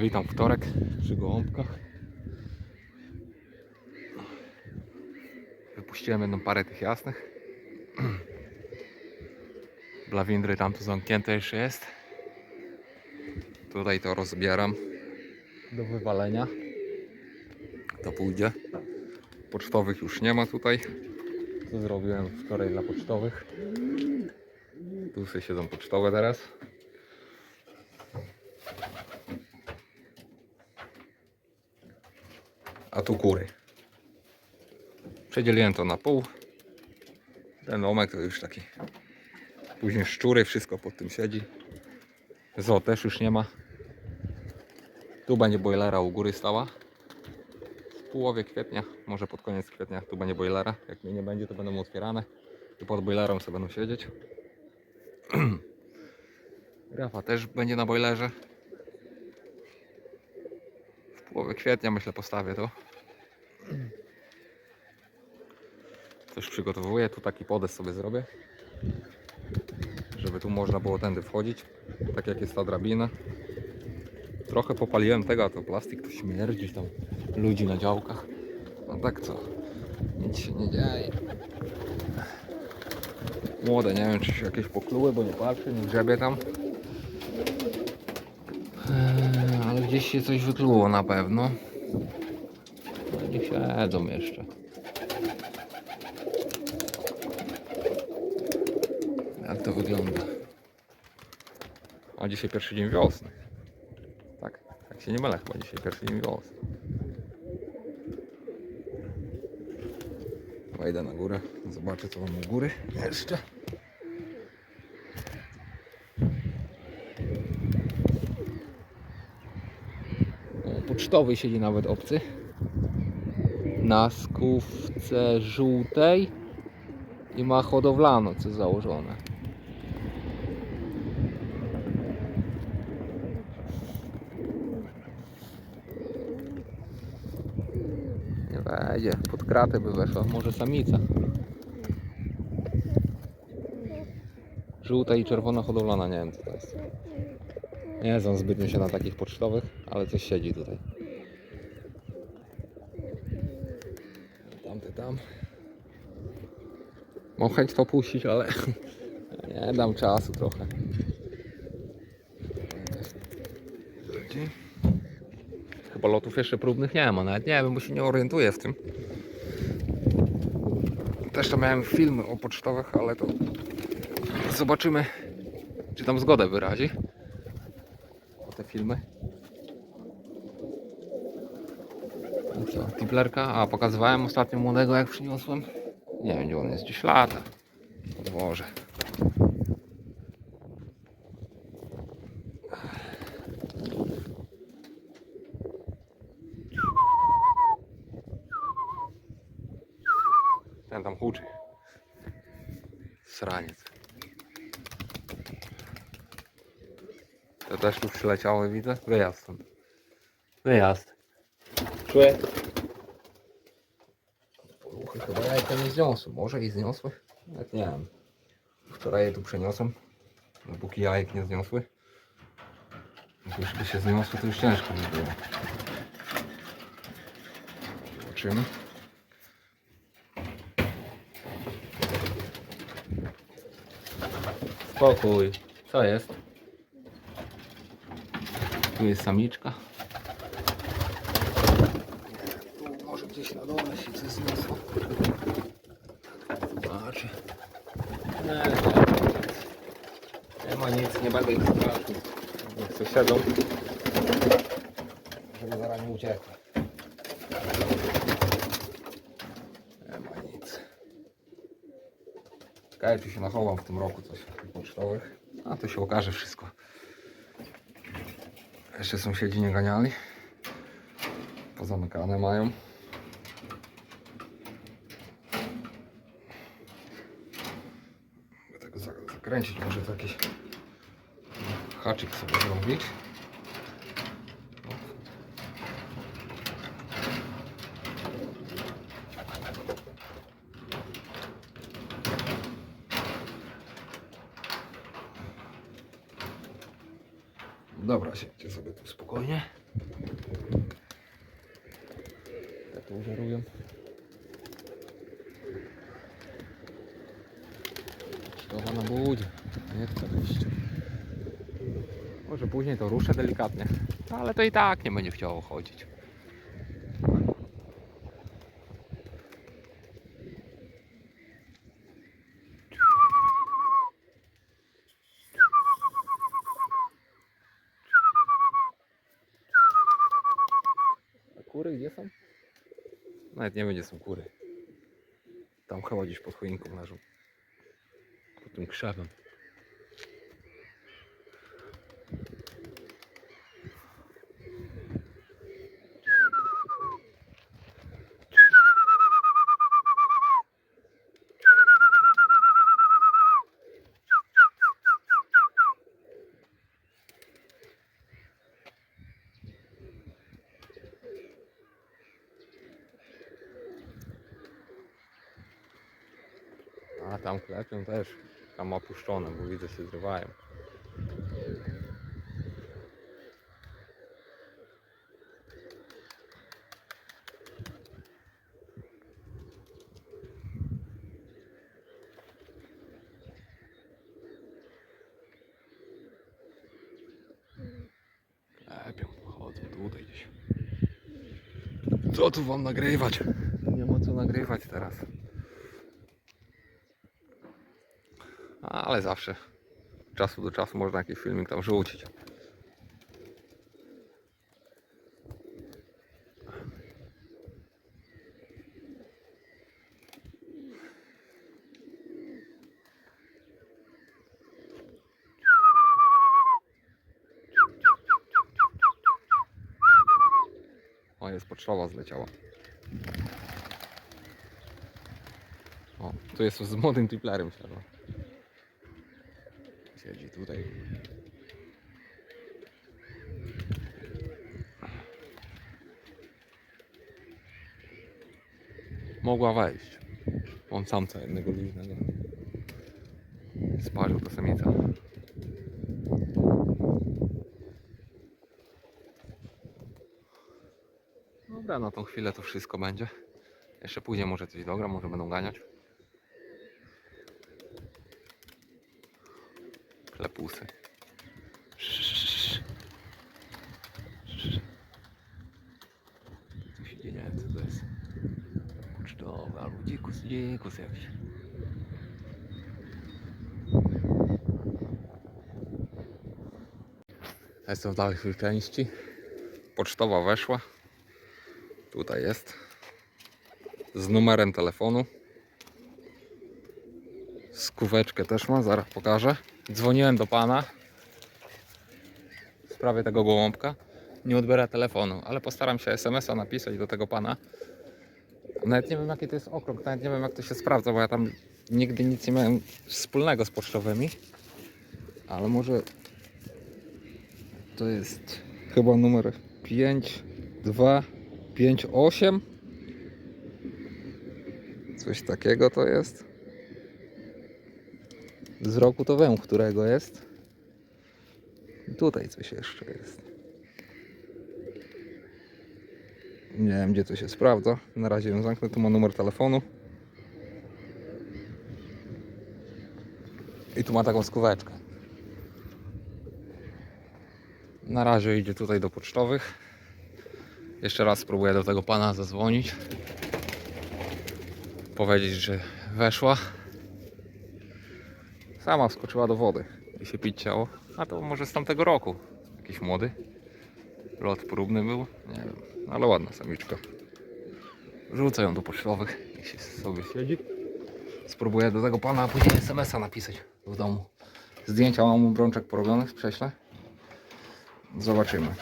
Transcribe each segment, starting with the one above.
Witam wtorek przy gołąbkach. Wypuściłem jedną parę tych jasnych. Blawindry tam tu zamknięte jeszcze jest. Tutaj to rozbieram do wywalenia. To pójdzie. Pocztowych już nie ma tutaj. Co zrobiłem wczoraj dla pocztowych. Tu sobie siedzą pocztowe teraz. A tu kury. Przedzieliłem to na pół. Ten domek to już taki. Później szczury, wszystko pod tym siedzi. Zo też już nie ma. Tu będzie boilera u góry stała. W połowie kwietnia, może pod koniec kwietnia, tu będzie boilera. Jak mnie nie będzie, to będą otwierane. I pod boilerą sobie będą siedzieć. Rafa też będzie na boilerze. W połowie kwietnia myślę postawię to. Coś przygotowuję, tu taki podest sobie zrobię. Żeby tu można było tędy wchodzić. Tak jak jest ta drabina. Trochę popaliłem tego, a to plastik to śmierdzi tam ludzi na działkach. No tak co? Nic się nie dzieje. Młode, nie wiem czy się jakieś pokluły, bo nie patrzę, nie grzebie tam. Eee, ale gdzieś się coś wykluło na pewno. No niech siedzą jeszcze. Jak to wygląda? A dzisiaj pierwszy dzień wiosny. Tak, jak się nie mylę, chyba dzisiaj pierwszy dzień wiosny. Wejdę na górę, zobaczę co mam u góry jeszcze. O, Pocztowy siedzi nawet obcy. Na skówce żółtej i ma hodowlano co założone. Nie wejdzie, pod kratę by weszła, może samica. Żółta i czerwona hodowlana, nie wiem co to jest. Nie znam zbytnio się na takich pocztowych, ale coś siedzi tutaj. Tamty tam. Mam chęć to puścić, ale nie dam czasu trochę. Chyba lotów jeszcze próbnych nie ma, nawet nie wiem, bo się nie orientuję w tym. Też to miałem filmy o pocztowych, ale to zobaczymy, czy tam zgodę wyrazi. O te filmy. I co, tiplerka? A, pokazywałem ostatnio młodego jak przyniosłem. Nie wiem gdzie on jest, gdzieś lata. O Boże. Ten tam huczy. Sraniec. To też tu przyleciały, widzę. Wyjazd stąd. Wyjazd. Czuję. Jajka nie zniosły. Może i zniosły? Nawet nie wiem. Wczoraj je tu przeniosłem. Dopóki jajek nie zniosły. Już by się zniosły, to już ciężko by było. Zobaczymy. Spokój. Co jest? Tu jest samiczka. Tu może gdzieś na dole się coś zniosło. Zobaczę. Nie, nie, ma nic, nie będę ich straszył. Niech sobie siedzą. Żeby zaraz nie uciekły. Nie ma nic. Czekaj, tu się nachowam w tym roku coś pocztowych. A to się okaże wszystko. Jeszcze sąsiedzi nie ganiali. Pozamykane mają. kręcić, może to jakiś haczyk sobie zrobić. Dobra, siedźcie sobie tu spokojnie. Tak to użerują. Może później to ruszę delikatnie. Ale to i tak nie będzie chciało chodzić. A kury gdzie są? Nawet nie gdzie są kury. Tam chyba gdzieś pod choinką leżą. Pod tym krzewem. Klepią też. Tam opuszczone, bo widzę się zrywają. Klepią, chodzą tutaj gdzieś. Co tu wam nagrywać? Nie ma co nagrywać teraz. Ale zawsze z czasu do czasu można jakiś filmik tam rzucić. O, jest pocztowa zleciała. O, tu jest z młodym tiplerem siadła. Tutaj. Mogła wejść. On samca jednego luźnego. Sparzył to samica. Dobra, na tą chwilę to wszystko będzie. Jeszcze później może coś dogra, może będą ganiać. Klepusy. Co się dzieje? Co to jest? Pocztowy albo dzikus, dzikus jakiś. Jestem w dalszej części. Pocztowa weszła. Tutaj jest. Z numerem telefonu. Skóweczkę też ma, zaraz pokażę. Dzwoniłem do pana w sprawie tego gołąbka. Nie odbiera telefonu, ale postaram się SMS-a napisać do tego pana. Nawet nie wiem jaki to jest okrąg, nawet nie wiem jak to się sprawdza, bo ja tam nigdy nic nie miałem wspólnego z pocztowymi. Ale może to jest chyba numer 5, 2, 5, 8. Coś takiego to jest. Z roku to wiem, którego jest. Tutaj coś jeszcze jest. Nie wiem, gdzie to się sprawdza. Na razie ją zamknę. Tu ma numer telefonu. I tu ma taką skóweczkę. Na razie idzie tutaj do pocztowych. Jeszcze raz spróbuję do tego pana zadzwonić. Powiedzieć, że weszła. Sama wskoczyła do wody i się pić chciało. A to może z tamtego roku. Jakiś młody. Lot próbny był. Nie wiem. Ale ładna samiczka. Rzucę ją do pocztowych. Niech się sobie siedzi. Spróbuję do tego pana, później SMS-a napisać w domu. Zdjęcia mam mu brączek porobionych, prześlę. Zobaczymy.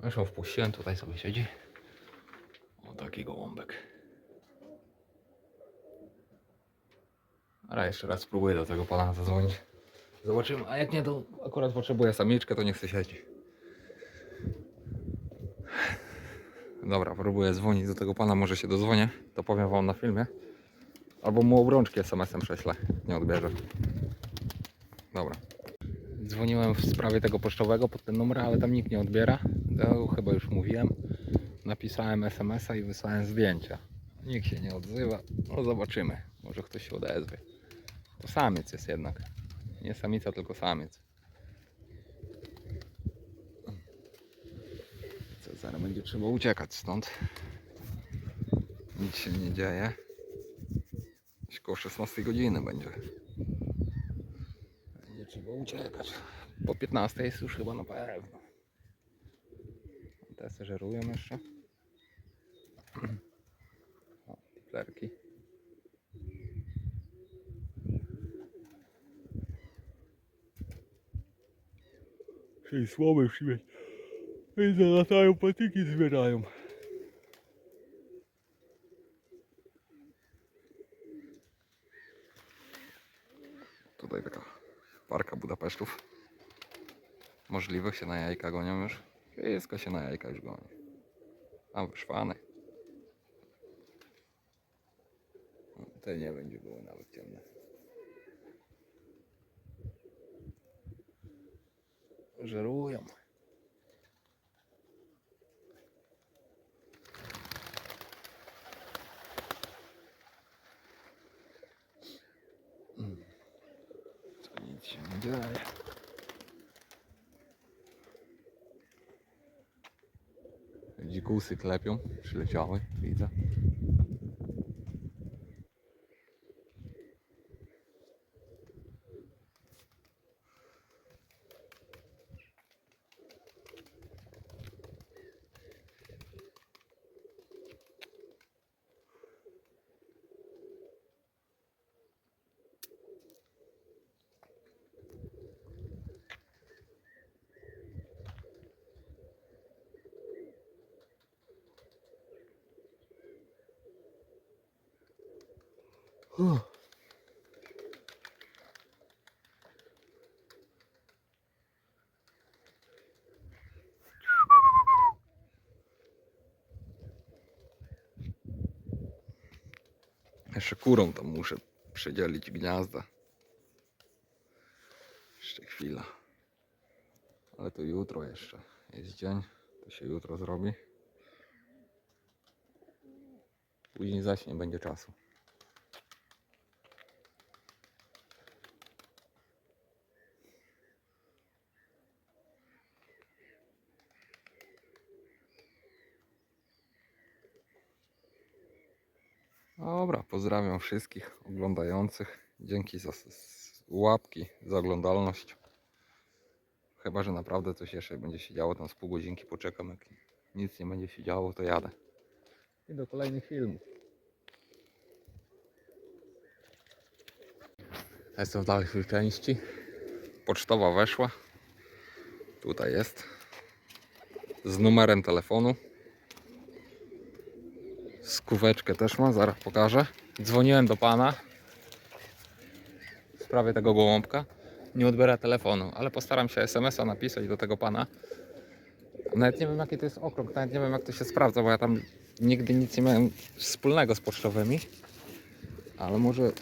Zresztą wpuściłem, tutaj sobie siedzi. O taki gołąbek. Ale jeszcze raz spróbuję do tego pana zadzwonić. Zobaczymy, a jak nie, to akurat potrzebuję samiczkę, to nie chcę siedzi. Dobra, próbuję dzwonić do tego pana, może się dozwonię, to powiem wam na filmie. Albo mu obrączki SMS-em prześlę, nie odbierze. Dobra. Dzwoniłem w sprawie tego pocztowego pod ten numer, ale tam nikt nie odbiera. To chyba już mówiłem. Napisałem SMS-a i wysłałem zdjęcia. Nikt się nie odzywa. No zobaczymy. Może ktoś się odezwie. To samiec jest jednak. Nie samica, tylko samiec. Zaraz będzie trzeba uciekać stąd. Nic się nie dzieje. Gdzieś koło 16 godziny będzie. Będzie trzeba uciekać. Po 15 jest już chyba na pewno. Te żerują jeszcze. O, tiplerki. Czyli słomy przyjść. I zalatają patyki zbierają. Tutaj taka parka Budapesztów. Możliwe się na jajka gonią już. Wszystko się na jajka już goni. Tam wyszwany. Te nie będzie było nawet ciemne. Żerują. Mm. To nic się nie dzieje. Dzikusy Uff. Jeszcze kurą tam muszę przedzielić gniazda. Jeszcze chwila. Ale to jutro jeszcze jest dzień. To się jutro zrobi. Później zaś nie będzie czasu. Dobra, pozdrawiam wszystkich oglądających. Dzięki za łapki, za oglądalność. Chyba, że naprawdę coś jeszcze będzie się działo, tam z pół godzinki poczekam. Jak nic nie będzie się działo, to jadę. I do kolejnych filmów. Jestem w dalszej części. Pocztowa weszła. Tutaj jest. Z numerem telefonu. Skóweczkę też ma, zaraz pokażę. Dzwoniłem do pana w sprawie tego gołąbka. Nie odbiera telefonu, ale postaram się SMS-a napisać do tego pana. Nawet nie wiem jaki to jest okrąg, nawet nie wiem jak to się sprawdza, bo ja tam nigdy nic nie miałem wspólnego z pocztowymi. Ale może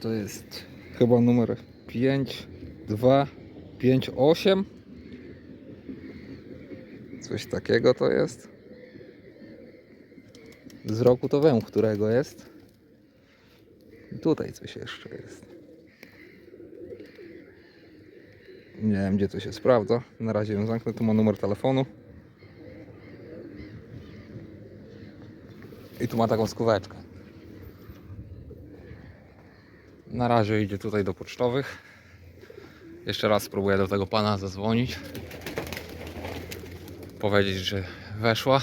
to jest chyba numer 5258. Coś takiego to jest. Z roku to wiem, którego jest. Tutaj coś jeszcze jest. Nie wiem, gdzie to się sprawdza. Na razie ją zamknę. Tu ma numer telefonu. I tu ma taką skóweczkę. Na razie idzie tutaj do pocztowych. Jeszcze raz spróbuję do tego pana zadzwonić. Powiedzieć, że weszła.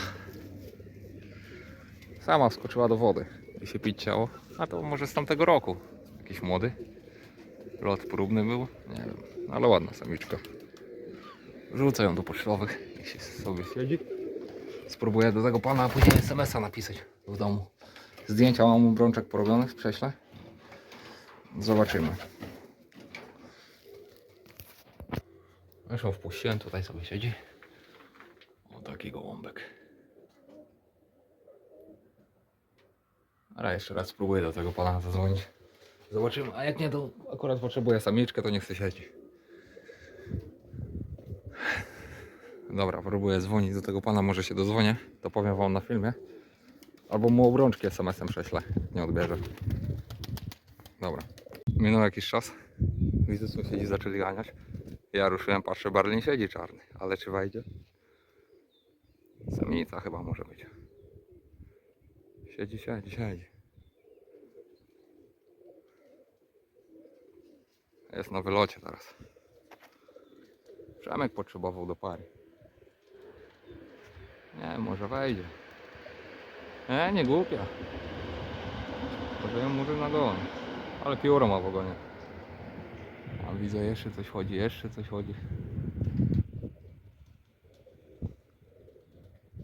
Sama wskoczyła do wody i się pić chciało. A to może z tamtego roku. Jakiś młody. Lot próbny był. Nie wiem. Ale ładna samiczka. Rzucę ją do pocztowych. Niech się sobie siedzi. Spróbuję do tego pana, później SMS-a napisać w domu. Zdjęcia mam mu brączek porobionych, prześlę. Zobaczymy. Zresztą wpuściłem, tutaj sobie siedzi. O taki gołąbek. Ale jeszcze raz spróbuję do tego pana zadzwonić. Zobaczymy, a jak nie, to akurat potrzebuję samiczkę, to nie chcę siedzi. Dobra, próbuję dzwonić do tego pana, może się dozwonię, to powiem wam na filmie. Albo mu obrączki SMS-em prześlę, nie odbierze. Dobra, minął jakiś czas. Widzę, sąsiedzi zaczęli ganiać. Ja ruszyłem, patrzę, Berlin siedzi czarny, ale czy wejdzie? Samica chyba może być. Siedzi, siedzi, siedzi. Jest na wylocie teraz. Przemek potrzebował do pary. Nie, może wejdzie. Nie, nie głupia. Może ją może na gon. Ale pióro ma w ogonie. A widzę, jeszcze coś chodzi, jeszcze coś chodzi.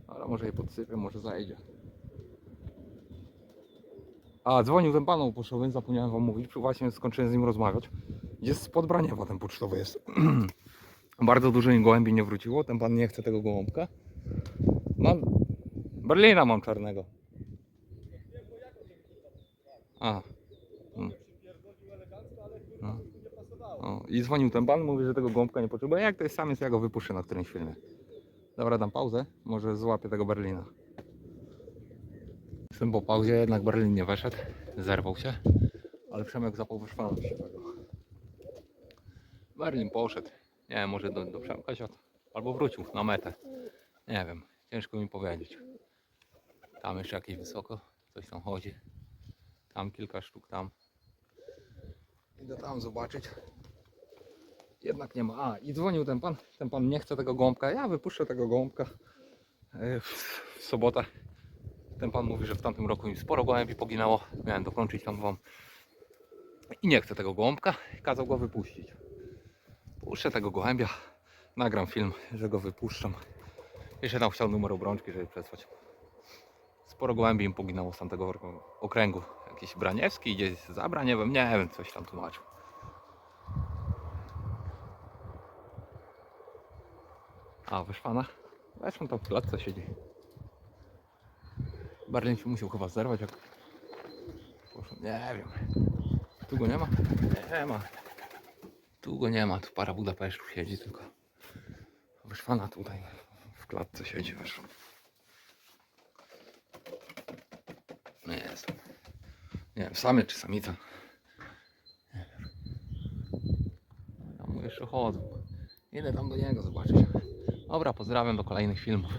Ale może je podsypię, może zajdzie. A, dzwonił ten pan zapomniałem wam mówić, właśnie skończyłem z nim rozmawiać. Jest spod Braniewa ten pocztowy jest. Bardzo dużo im gołębi nie wróciło, ten pan nie chce tego gołąbka. Mam... Berlina mam czarnego. A. Mm. No. O, I dzwonił ten pan, mówi, że tego gąbka nie potrzebuje. Jak to jest samiec, ja go wypuszczę na którymś filmie. Dobra, dam pauzę, może złapię tego Berlina. Jestem po pauzie, jednak Berlin nie weszedł, zerwał się, ale Przemek zapał wyszpanu Berlin poszedł, nie wiem, może do, do Przemka albo wrócił na metę. Nie wiem, ciężko mi powiedzieć. Tam jeszcze jakieś wysoko, coś tam chodzi. Tam kilka sztuk, tam. Idę tam zobaczyć. Jednak nie ma. A, i dzwonił ten pan. Ten pan nie chce tego gąbka. Ja wypuszczę tego gąbka e, w, w sobotę. Ten pan mówi, że w tamtym roku im sporo gołębi poginęło. Miałem dokończyć tam wam. I nie chce tego gołąbka. Kazał go wypuścić. Puszczę tego gołębia. Nagram film, że go wypuszczam. Jeszcze tam chciał numer obrączki, żeby przesłać. Sporo gołębi im poginęło z tamtego okręgu. Jakiś Braniewski, gdzieś za Braniewem, nie wiem, coś tam tłumaczył. A, wyszwana? Weszłam tam w klatce siedzi. Berlin się musiał chyba zerwać, jak... Nie wiem. Tu go nie ma? Nie ma. Tu go nie ma, tu para Budapesztu siedzi tylko. Wyszwana tutaj w klatce siedzi, weszła. Nie jest. Nie wiem, samiec czy samica. Nie wiem. Tam jeszcze chodzą. Idę tam do niego zobaczyć. Dobra, pozdrawiam do kolejnych filmów.